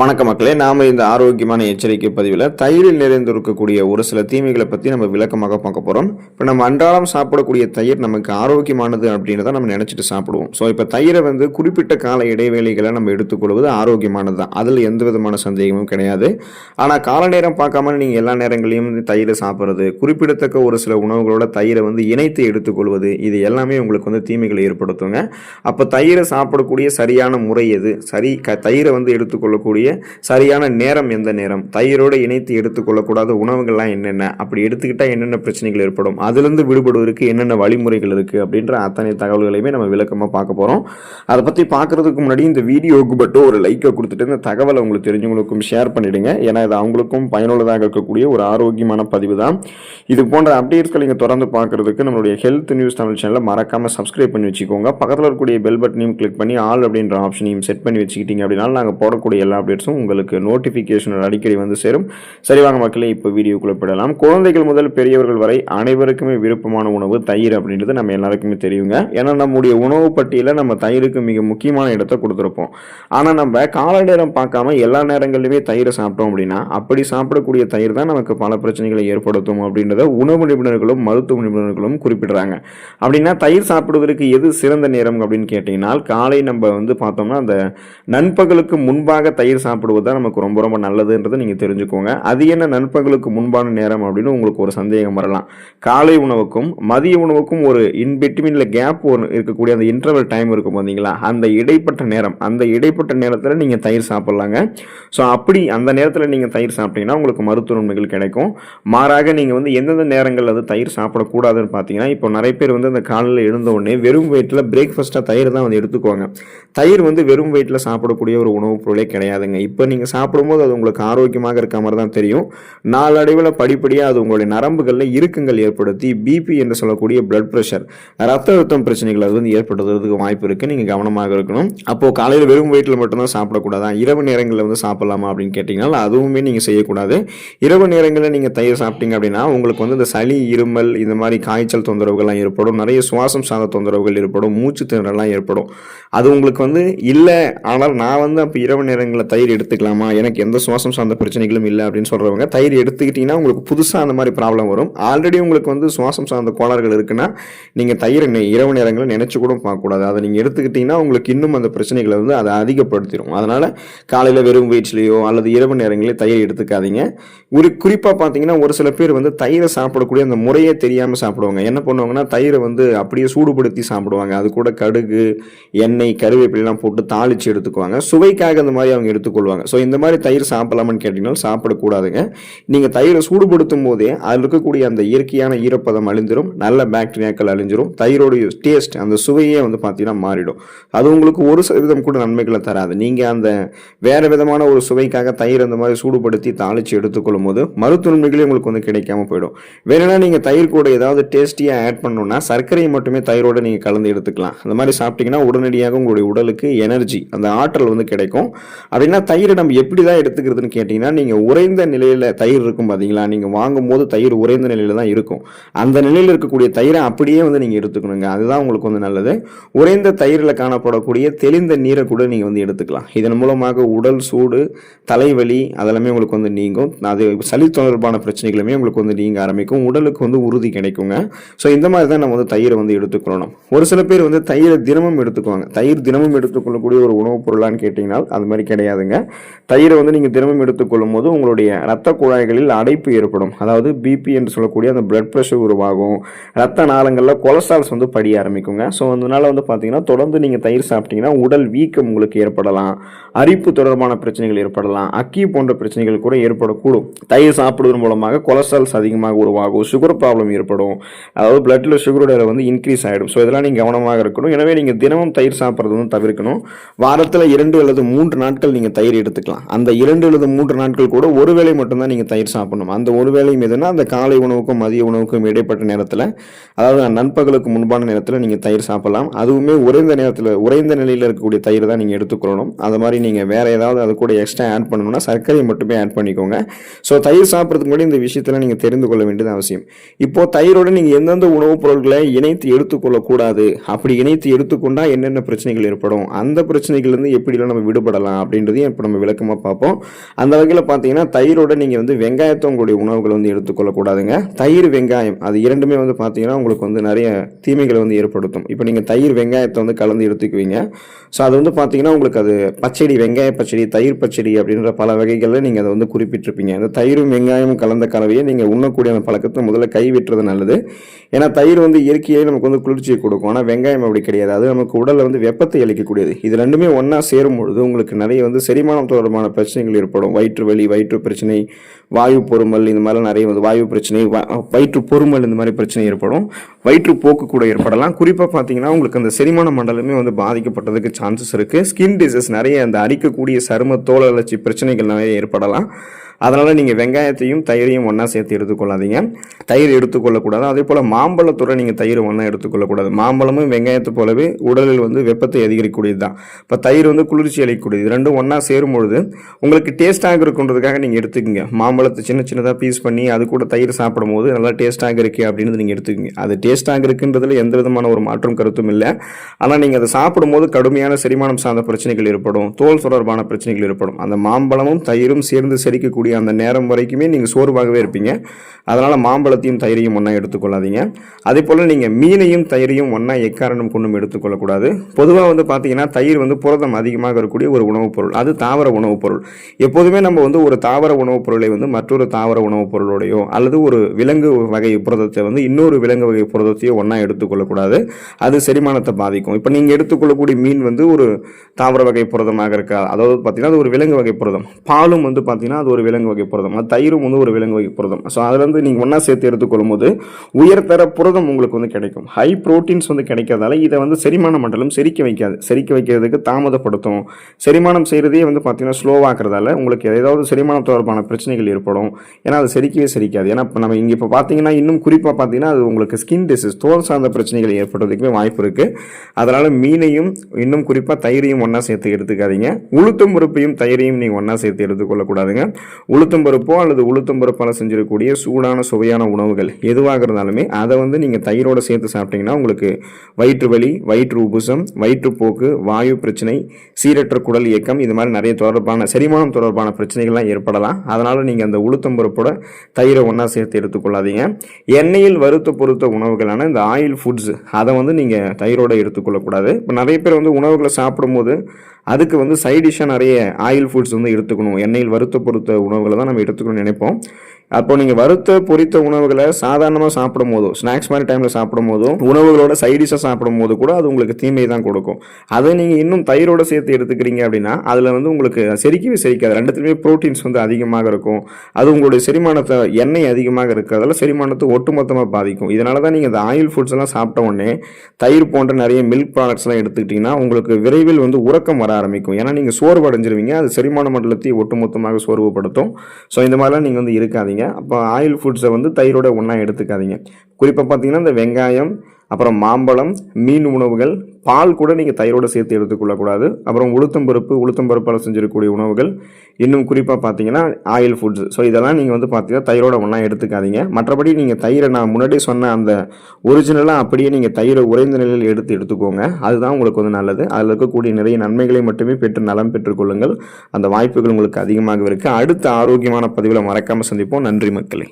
வணக்க மக்களே. நாம இந்த ஆரோக்கியமான எச்சரிக்கை பதிவில் தயிரில் நிறைந்திருக்கக்கூடிய ஒரு சில தீமைகளை பற்றி நம்ம விளக்கமாக பார்க்க போகிறோம் இப்போ நம்ம அன்றாடம் சாப்பிடக்கூடிய தயிர் நமக்கு ஆரோக்கியமானது அப்படின்றத நம்ம நினச்சிட்டு சாப்பிடுவோம். ஸோ இப்போ தயிரை வந்து குறிப்பிட்ட கால இடைவேளைகளை நம்ம எடுத்துக்கொள்வது ஆரோக்கியமானது தான். அதில் எந்த விதமான சந்தேகமும் கிடையாது. ஆனால் கால நேரம் பார்க்காம நீங்கள் எல்லா நேரங்களையும் தயிரை சாப்பிட்றது குறிப்பிடத்தக்க ஒரு சில உணவுகளோட தயிரை வந்து இணைத்து எடுத்துக்கொள்வது இது எல்லாமே உங்களுக்கு வந்து தீமைகளை ஏற்படுத்துங்க. அப்போ தயிரை சாப்பிடக்கூடிய சரியான முறை எது? சரி க தயிரை வந்து எடுத்துக்கொள்ளக்கூடிய சரியான நேரம் எந்த நேரம்? தயிரோடு இணைத்து எடுத்துக்கொள்ளக்கூடாத உணவுகள்லாம் என்னென்ன? அப்படி எடுத்துக்கிட்டால் என்னென்ன பிரச்சனைகள் ஏற்படும்? அதுலேருந்து விடுபடுவதற்கு என்னென்ன வழிமுறைகள் இருக்குது அப்படின்ற அத்தனை தகவல்களையுமே நம்ம விளக்கமாக பார்க்க போகிறோம் அதை பற்றி பார்க்குறதுக்கு முன்னாடி இந்த வீடியோவுக்கு மட்டும் ஒரு லைக்கை கொடுத்துட்டு இந்த தகவலை உங்களுக்கு தெரிஞ்சவங்களுக்கும் ஷேர் பண்ணிவிடுங்க ஏன்னா இது அவங்களுக்கும் பயனுள்ளதாக இருக்கக்கூடிய ஒரு ஆரோக்கியமான பதிவு தான். இது போன்ற அப்டேட்ஸ்களை நீங்கள் தொடர்ந்து பார்க்குறதுக்கு நம்மளுடைய ஹெல்த் நியூஸ் தமிழ் சேனலை மறக்காமல் சப்ஸ்கிரைப் பண்ணி வச்சுக்கோங்க. பக்கத்தில் இருக்கக்கூடிய பெல் பட்டனையும் கிளிக் பண்ணி ஆல் அப்படின்ற ஆப்ஷனையும் செட் பண்ணி வச்சுக்கிட்டீங்க அப்படின்னா நாங்கள் போடக்கூடிய எல்லா அப்டேட்ஸும் உங்களுக்கு நோட்டிஃபிகேஷன் அடிக்கடி வந்து சேரும். சரி வாங்க மக்களே இப்போ வீடியோக்குள்ளே போயிடலாம். குழந்தைகள் முதல் பெரியவர்கள் வரை அனைவருக்குமே விருப்பமான உணவு தயிர் அப்படின்றது நம்ம எல்லாருக்குமே தெரியுங்க. ஏன்னா நம்முடைய உணவு பட்டியலில் நம்ம தயிருக்கு மிக முக்கியமான இடத்தை கொடுத்துருப்போம். ஆனால் நம்ம கால நேரம் பார்க்காம எல்லா நேரங்களிலுமே தயிரை சாப்பிட்டோம் அப்படின்னா அப்படி சாப்பிடக்கூடிய தயிர் தான் நமக்கு பல பிரச்சனைகளை ஏற்படுத்தும் அப்படின்றத உணவு நிபுணர்களும் மருத்துவ நிபுணர்களும் குறிப்பிடுறாங்க. அப்படின்னா தயிர் சாப்பிடுவதற்கு எது சிறந்த நேரம் அப்படின்னு கேட்டிங்கன்னா காலை நம்ம வந்து பார்த்தோம்னா அந்த நண்பகலுக்கு முன்பாக தயிர் சாப்பிடுவது தான் நமக்கு ரொம்ப ரொம்ப நல்லதுன்றதை நீங்கள் தெரிஞ்சுக்கோங்க. அது என்ன நண்பர்களுக்கு முன்பான நேரம் அப்படின்னு உங்களுக்கு ஒரு சந்தேகம் வரலாம். காலை உணவுக்கும் மதிய உணவுக்கும் ஒரு இன்பிட்வீனில் கேப் ஒரு இருக்கக்கூடிய அந்த இன்டர்வல் டைம் இருக்கும் பார்த்தீங்களா அந்த இடைப்பட்ட நேரம் அந்த இடைப்பட்ட நேரத்தில் நீங்கள் தயிர் சாப்பிட்லாங்க. ஸோ அப்படி அந்த நேரத்தில் நீங்கள் தயிர் சாப்பிட்டீங்கன்னா உங்களுக்கு மருத்துவ நன்மைகள் கிடைக்கும். மாறாக நீங்கள் வந்து எந்தெந்த நேரங்களில் அது தயிர் சாப்பிடக்கூடாதுன்னு பார்த்தீங்கன்னா இப்போ நிறைய பேர் வந்து அந்த காலையில் எழுந்த உடனே வெறும் வயிற்றில் பிரேக்ஃபாஸ்ட்டாக தயிர் தான் வந்து எடுத்துக்குவாங்க. தயிர் வந்து வெறும் வயிற்றில் சாப்பிடக்கூடிய ஒரு உணவுப் பொருளே கிடையாதுங்க. இப்போ நீங்கள் சாப்பிடும்போது அது உங்களுக்கு ஆரோக்கியமாக இருக்க மாதிரி தான் தெரியும். நாளடைவில் படிப்படியாக அது உங்களுடைய நரம்புகளில் இறுக்கங்கள் ஏற்படுத்தி பிபி என்று சொல்லக்கூடிய பிளட் ப்ரெஷர் ரத்த அழுத்தம் பிரச்சனைகள் அது வந்து ஏற்படுத்துறதுக்கு வாய்ப்பு இருக்குது நீங்கள் கவனமாக இருக்கணும். அப்போது காலையில் வெறும் வயிற்றில் மட்டும்தான் சாப்பிடக்கூடாதா? இரவு நேரங்களில் வந்து சாப்பிடலாமா அப்படின்னு கேட்டிங்கன்னா அதுவுமே நீங்கள் செய்யக்கூடாது. இரவு நேரங்களில் நீங்கள் தயிர் சாப்பிட்டீங்க அப்படின்னா உங்களுக்கு வந்து இந்த சளி இருமல் இந்த மாதிரி காய்ச்சல் தொந்தரவுகள்லாம் ஏற்படும். நிறைய சுவாசம் சார்ந்த தொந்தரவுகள் ஏற்படும். மூச்சு திணறலாம் ஏற்படும். அது உங்களுக்கு வந்து இல்லை. ஆனால் நான் வந்து அப்போ இரவு நேரங்களில் தயிர் தயிர் எடுத்துக்கலாமா? எனக்கு எந்த சுவாசம் சார்ந்த பிரச்சனைகளும் இல்லை அப்படின்னு சொல்கிறவங்க தயிர் எடுத்துக்கிட்டிங்கன்னா உங்களுக்கு புதுசாக அந்த மாதிரி ப்ராப்ளம் வரும். ஆல்ரெடி உங்களுக்கு வந்து சுவாசம் சார்ந்த கோளாறுகள் இருக்குன்னா நீங்கள் தயிர் நெ- இரவு நேரங்களில் நினச்சி கூட பார்க்கக்கூடாது. அதை நீங்கள் எடுத்துக்கிட்டிங்கன்னா உங்களுக்கு இன்னும் அந்த பிரச்சனைகளை வந்து அதை அதிகப்படுத்திடும் அதனால் காலையில் வெறும் வயிற்றுலையோ அல்லது இரவு நேரங்களில் தயிர் எடுத்துக்காதீங்க. ஒரு குறிப்பாக பார்த்தீங்கன்னா ஒரு சில பேர் வந்து தயிரை சாப்பிடக்கூடிய அந்த முறையே தெரியாமல் சாப்பிடுவாங்க. என்ன பண்ணுவாங்கன்னா தயிரை வந்து அப்படியே சூடுபடுத்தி சாப்பிடுவாங்க. அது கூட கடுகு எண்ணெய் கருவேப்பிலாம் போட்டு தாளித்து எடுத்துக்குவாங்க. சுவைக்காக அந்த மாதிரி அவங்க எடுத்துக்கொள்வாங்க. ஸோ இந்த மாதிரி தயிர் சாப்பிடலாமான்னு கேட்டிங்கன்னா சாப்பிடக்கூடாதுங்க. நீங்கள் தயிரை சூடுபடுத்தும் போதே அதில் இருக்கக்கூடிய அந்த இயற்கையான ஈரப்பதம் அழிஞ்சிரும் நல்ல பாக்டீரியாக்கள் அழிஞ்சிரும் தயிரோடைய டேஸ்ட் அந்த சுவையே வந்து பார்த்தீங்கன்னா மாறிடும். அது உங்களுக்கு ஒரு சதவீதம் கூட நன்மைகளை தராது. நீங்கள் அந்த வேறு விதமான ஒரு சுவைக்காக தயிர் அந்த மாதிரி சூடுபடுத்தி தாளித்து எடுத்துக்கொள்ளும் போது மருத்துவன்மைகளே உங்களுக்கு வந்து கிடைக்காம போயிடும். வேணும்னா நீங்கள் தயிர் கூட ஏதாவது டேஸ்டியாக ஆட் பண்ணணும்னா சர்க்கரையை மட்டுமே தயிரோட நீங்கள் கலந்து எடுத்துக்கலாம். அந்த மாதிரி சாப்பிட்டீங்கன்னா உடனடியாக உங்களுடைய உடலுக்கு எனர்ஜி அந்த ஆற்றல் வந்து கிடைக்கும். அப்படின்னா தயிர் நம்ம எப்படி தான் எடுத்துக்கிறதுன்னு கேட்டிங்கன்னா நீங்கள் உறைந்த நிலையில் தயிர் இருக்கும் பார்த்தீங்களா நீங்கள் வாங்கும் போது தயிர் உறைந்த நிலையில் தான் இருக்கும். அந்த நிலையில் இருக்கக்கூடிய தயிரை அப்படியே வந்து நீங்கள் எடுத்துக்கணுங்க. அதுதான் உங்களுக்கு வந்து நல்லது. உறைந்த தயிரில் காணப்படக்கூடிய தெளிந்த நீரை கூட நீங்கள் வந்து எடுத்துக்கலாம். இதன் மூலமாக உடல் சூடு தலைவலி அதெல்லாமே உங்களுக்கு வந்து நீங்கும். அது சளி தொடர்பான பிரச்சனைகளுமே உங்களுக்கு வந்து நீங்க ஆரம்பிக்கும். உடலுக்கு வந்து உறுதி கிடைக்குங்க. ஸோ இந்த மாதிரி தான் நம்ம வந்து தயிரை வந்து எடுத்துக்கொள்ளணும். ஒரு சில பேர் வந்து தயிரை தினமும் எடுத்துக்குவாங்க. தயிர் தினமும் எடுத்துக்கொள்ளக்கூடிய ஒரு உணவுப் பொருளான்னு கேட்டிங்கன்னா அது மாதிரி கிடையாதுங்க. தயிரை வந்து நீங்கள் தினமும் எடுத்துக்கொள்ளும் போது உங்களுடைய ரத்த குழாய்களில் அடைப்பு ஏற்படும். அதாவது பிபி என்று சொல்லக்கூடிய அந்த பிளட் ப்ரெஷர் உருவாகும். ரத்த நாளங்களில் கொலஸ்ட்ரால்ஸ் வந்து படிய ஆரம்பிக்குங்க. ஸோ அதனால வந்து பார்த்தீங்கன்னா தொடர்ந்து நீங்கள் தயிர் சாப்பிட்டீங்கன்னா உடல் வீக்கம் உங்களுக்கு ஏற்படலாம். அரிப்பு தொடர்பான பிரச்சனைகள் ஏற்படலாம். அக்கி போன்ற பிரச்சனைகள் கூட ஏற்படக்கூடும். தயிர் சாப்பிடுவதன் மூலமாக கொலஸ்ட்ரால்ஸ் அதிகமாக உருவாகும். சுகர் ப்ராப்ளம் ஏற்படும். அதாவது பிளட்டில் சுகரோட வந்து இன்க்ரீஸ் ஆகிடும் ஸோ இதெல்லாம் நீங்கள் கவனமாக இருக்கணும். எனவே நீங்கள் தினமும் தயிர் சாப்பிட்றது வந்து தவிர்க்கணும். வாரத்தில் இரண்டு அல்லது மூன்று நாட்கள் நீங்கள் தயிர் எடுத்துக்கலாம். அந்த இரண்டு அல்லது மூன்று நாட்கள் கூட ஒரு வேளை மட்டும்தான் நீங்கள் தயிர் சாப்பிடணும். அந்த ஒரு வேளையும் எதுனா அந்த காலை உணவுக்கும் மதிய உணவுக்கும் இடைப்பட்ட நேரத்தில் அதாவது நண்பகலுக்கு முன்பான நேரத்தில் நீங்கள் தயிர் சாப்பிடலாம். அதுவுமே உறைந்த நேரத்தில் உறைந்த நிலையில் இருக்கக்கூடிய தயிர் தான் நீங்கள் எடுத்துக்கொள்ளணும். அது மாதிரி நீங்கள் வேறு ஏதாவது அது கூட எக்ஸ்ட்ரா ஆட் பண்ணணும்னா சர்க்கரையை மட்டுமே ஆட் பண்ணிக்கோங்க. ஸோ தயிர் சாப்பிட்றதுக்கு முன்னாடி இந்த விஷயத்தில் நீங்கள் தெரிந்து கொள்ள வேண்டியது அவசியம். இப்போ தயிரோட நீங்கள் எந்தெந்த உணவுப் பொருட்களை இணைத்து எடுத்துக்கொள்ளக்கூடாது? அப்படி இணைத்து எடுத்துக்கொண்டால் என்னென்ன பிரச்சனைகள் ஏற்படும்? அந்த பிரச்சனைகள்லேருந்து எப்படிலாம் நம்ம விடுபடலாம் அப்படின்றதையும் இப்போ நம்ம விளக்கமாக பார்ப்போம். அந்த வகையில் பார்த்தீங்கன்னா தயிரோட நீங்கள் வந்து வெங்காயத்தை உங்களுடைய உணவுகளை வந்து எடுத்துக்கொள்ளக்கூடாதுங்க. தயிர் வெங்காயம் அது இரண்டுமே வந்து பார்த்தீங்கன்னா உங்களுக்கு வந்து நிறைய தீமைகளை வந்து ஏற்படுத்தும். இப்போ நீங்கள் தயிர் வெங்காயத்தை வந்து கலந்து எடுத்துக்குவீங்க. ஸோ அது வந்து பார்த்தீங்கன்னா உங்களுக்கு அது பச்சடி வெங்காய பச்சடி தயிர் பச்சடி அப்படின்ற பல வகைகளில் நீங்கள் அதை வந்து குறிப்பிட்டிருப்பீங்க. அந்த தயிரும் வெங்காயமும் கலந்த கலவையை நீங்கள் உண்ணக்கூடிய அந்த பழக்கத்தை முதல்ல கைவிட்டுறது நல்லது. ஏன்னா தயிர் வந்து இயற்கையே நமக்கு வந்து குளிர்ச்சியை கொடுக்கும். ஆனால் வெங்காயம் அப்படி கிடையாது. அது நமக்கு உடலில் வந்து வெப்பத்தை அளிக்கக்கூடியது. இது ரெண்டுமே ஒன்றா சேரும் பொழுது உங்களுக்கு நிறைய வந்து செரிமானம் தொடர்பான பிரச்சனைகள் ஏற்படும். வயிற்று வலி வயிற்று பிரச்சனை வாயு பொறுமல் இந்த மாதிரிலாம் நிறைய வந்து வாயு பிரச்சனை வ- வயிற்று பொறுமல் இந்த மாதிரி பிரச்சனை ஏற்படும். வயிற்று போக்கு கூட ஏற்படலாம். குறிப்பாக பார்த்தீங்கன்னா உங்களுக்கு அந்த செரிமான மண்டலமே வந்து பாதிக்கப்பட்டதுக்கு சான்சஸ் இருக்குது ஸ்கின் டிசீஸ் நிறைய அந்த அரிக்கக்கூடிய சரும தோல் பிரச்சனைகள் நிறைய ஏற்படலாம். அதனால் நீங்கள் வெங்காயத்தையும் தயிரையும் ஒன்றா சேர்த்து எடுத்துக்கொள்ளாதீங்க. தயிர் எடுத்துக்கொள்ளக்கூடாது. அதே போல் மாம்பழத்தோட நீங்கள் தயிர் ஒன்றா எடுத்துக்கொள்ளக்கூடாது. மாம்பழமும் வெங்காயத்தை போலவே உடலில் வந்து வெப்பத்தை அதிகரிக்கக்கூடியது தான் இப்போ தயிர் வந்து குளிர்ச்சி அளிக்கக்கூடியது. ரெண்டும் ஒன்றா சேரும் பொழுது உங்களுக்கு டேஸ்ட்டாக இருக்குன்றதுக்காக நீங்கள் எடுத்துக்கோங்க. மாம்பழத்தை சின்ன சின்னதாக பீஸ் பண்ணி அது கூட தயிர் சாப்பிடும் போது நல்லா டேஸ்ட்டாக இருக்கு அப்படின்னு நீங்கள் எடுத்துக்கோங்க. அது டேஸ்ட்டாக இருக்குன்றதுல எந்த விதமான ஒரு மாற்றம் கருத்தும் இல்லை. ஆனால் நீங்கள் அதை சாப்பிடும்போது கடுமையான செரிமானம் சார்ந்த பிரச்சனைகள் ஏற்படும். தோல் தொடர்பான பிரச்சனைகள் ஏற்படும். அந்த மாம்பழமும் தயிரும் சேர்ந்து செரிக்கக்கூடிய அந்த நேரம் வரைக்குமே நீங்கள் சோர்வாகவே இருப்பீங்க. அதனால் மாம்பழத்தையும் தயிரையும் ஒன்றா எடுத்துக்கொள்ளாதீங்க. அதே போல் நீங்கள் மீனையும் தயிரையும் ஒன்றா எக்காரணம் கொண்டும் எடுத்துக்கொள்ளக்கூடாது. பொதுவாக வந்து பார்த்தீங்கன்னா தயிர் வந்து புரதம் அதிகமாக இருக்கக்கூடிய ஒரு உணவுப் பொருள். அது தாவர உணவுப் பொருள். எப்போதுமே நம்ம வந்து ஒரு தாவர உணவுப் பொருளை வந்து மற்றொரு தாவர உணவுப் பொருளோடையோ அல்லது ஒரு விலங்கு வகை புரதத்தை வந்து இன்னொரு விலங்கு வகை புரதத்தையோ ஒன்றா எடுத்துக்கொள்ளக்கூடாது. அது செரிமானத்தை பாதிக்கும். இப்போ நீங்கள் எடுத்துக்கொள்ளக்கூடிய மீன் வந்து ஒரு தாவர வகை புரதமாக இருக்கா? அதாவது பார்த்தீங்கன்னா அது ஒரு விலங்கு வகை புரதம். பாலும் வந்து பார்த்தீங்கன்னா அது ஒரு விலங்கு வகை புரதம் அது தயிரும் வந்து ஒரு விலங்கு வகை புரதம். ஸோ அதில் வந்து நீங்கள் ஒன்றா சேர்த்து எடுத்துக்கொள்ளும் போது உயர்தர புரதம் உங்களுக்கு வந்து கிடைக்கும். ஹை ப்ரோட்டீன்ஸ் வந்து கிடைக்கிறதால இதை வந்து செரிமான மண்டலம் செரிக்க வைக்காது. செரிக்க வைக்கிறதுக்கு தாமதப்படுத்தும். செரிமானம் செய்கிறதே வந்து பார்த்தீங்கன்னா ஸ்லோவாகிறதால உங்களுக்கு ஏதாவது செரிமானம் தொடர்பான பிரச்சனைகள் ஏற்படும். ஏன்னா அது செரிக்கவே செரிக்காது. ஏன்னா இப்போ நம்ம இங்கே இப்போ பார்த்தீங்கன்னா இன்னும் குறிப்பாக பார்த்தீங்கன்னா அது உங்களுக்கு ஸ்கின் டிசீஸ் தோல் சார்ந்த பிரச்சனைகள் ஏற்படுறதுக்குமே வாய்ப்பு இருக்குது அதனால் மீனையும் இன்னும் குறிப்பாக தயிரையும் ஒன்றா சேர்த்து எடுத்துக்காதீங்க. உளுத்தம் உறுப்பையும் தயிரையும் நீங்கள் ஒன்றா சேர்த்து எடுத்துக்கொள்ளக்கூடாதுங்க. உளுத்தம் பருப்போ அல்லது உளுத்தம் பருப்பால் செஞ்சிருக்கக்கூடிய சூடான சுவையான உணவுகள் எதுவாக இருந்தாலுமே அதை வந்து நீங்கள் தயிரோடு சேர்த்து சாப்பிட்டீங்கன்னா உங்களுக்கு வயிற்று வலி வயிற்று உபுசம் வயிற்றுப்போக்கு வாயு பிரச்சனை சீரற்ற குடல் இயக்கம் இது மாதிரி நிறைய தொடர்பான செரிமானம் தொடர்பான பிரச்சனைகள்லாம் ஏற்படலாம். அதனால் நீங்கள் அந்த உளுத்தம் பருப்போட தயிரை ஒன்றா சேர்த்து எடுத்துக்கொள்ளாதீங்க. எண்ணெயில் வறுத்த பொறுத்த உணவுகளான இந்த ஆயில் ஃபுட்ஸ் அதை வந்து நீங்கள் தயிரோட எடுத்துக்கொள்ளக்கூடாது. இப்போ நிறைய பேர் வந்து உணவுகளை சாப்பிடும்போது அதுக்கு வந்து சைடிஷாக நிறைய ஆயில் ஃபுட்ஸ் வந்து எடுத்துக்கணும். எண்ணெயில் வறுத்த பொறுத்த உணவுகளை தான் நம்ம எடுத்துக்கணும்னு நினைப்போம். அப்போ நீங்கள் வறுத்த பொரித்த உணவுகளை சாதாரணமாக சாப்பிடும் போதும் ஸ்நாக்ஸ் மாதிரி டைமில் சாப்பிடும் போதும் உணவுகளோட சைடிஷாக சாப்பிடும் போது கூட அது உங்களுக்கு தீமை தான் கொடுக்கும். அதை நீங்கள் இன்னும் தயிரோட சேர்த்து எடுத்துக்கிறீங்க அப்படின்னா அதில் வந்து உங்களுக்கு செரிக்கவே செரிக்காது. ரெண்டுத்துலேயுமே ப்ரோட்டீன்ஸ் வந்து அதிகமாக இருக்கும். அது உங்களுடைய செரிமானத்தை எண்ணெய் அதிகமாக இருக்கிறதால செரிமானத்தை ஒட்டுமொத்தமாக பாதிக்கும். இதனால தான் நீங்கள் இந்த ஆயில் ஃபுட்ஸ் எல்லாம் சாப்பிட்ட உடனே தயிர் போன்ற நிறைய மில்க் ப்ராடக்ட்ஸ்லாம் எடுத்துக்கிட்டிங்கன்னா உங்களுக்கு விரைவில் வந்து உறக்கம் வர ஆரம்பிக்கும். ஏன்னா நீங்கள் சோர்வு அடைஞ்சிருவீங்க அது செரிமான மண்டலத்தை ஒட்டுமொத்தமாக சோர்வுபடுத்தும். ஸோ இந்த மாதிரிலாம் நீங்கள் வந்து இருக்காதீங்க. அப்போ ஆயில் ஃபுட்ஸை வந்து தயிரோட ஒன்றா எடுத்துக்காதீங்க. குறிப்பாக பார்த்தீங்கன்னா இந்த வெங்காயம் அப்புறம் மாம்பழம் மீன் உணவுகள் பால் கூட நீங்கள் தயிரோடு சேர்த்து எடுத்துக்கொள்ளக்கூடாது அப்புறம் உளுத்தம்பருப்பு உளுத்தம்பருப்பால் செஞ்சிருக்கக்கூடிய உணவுகள். இன்னும் குறிப்பாக பார்த்தீங்கன்னா ஆயில் ஃபுட்ஸ் ஸோ இதெல்லாம் நீங்கள் வந்து பார்த்தீங்கன்னா தயிரோட ஒன்றா எடுத்துக்காதீங்க. மற்றபடி நீங்கள் தயிரை நான் முன்னாடி சொன்ன அந்த ஒரிஜினலாக அப்படியே நீங்கள் தயிரை உறைந்த நிலையில் எடுத்து எடுத்துக்கோங்க. அதுதான் உங்களுக்கு வந்து நல்லது. அதில் இருக்கக்கூடிய நிறைய நன்மைகளை மட்டுமே பெற்று நலம் பெற்றுக்கொள்ளுங்கள் அந்த வாய்ப்புகள் உங்களுக்கு அதிகமாக இருக்குது அடுத்த ஆரோக்கியமான பதிவில் மறக்காமல் சந்திப்போம். நன்றி மக்களே.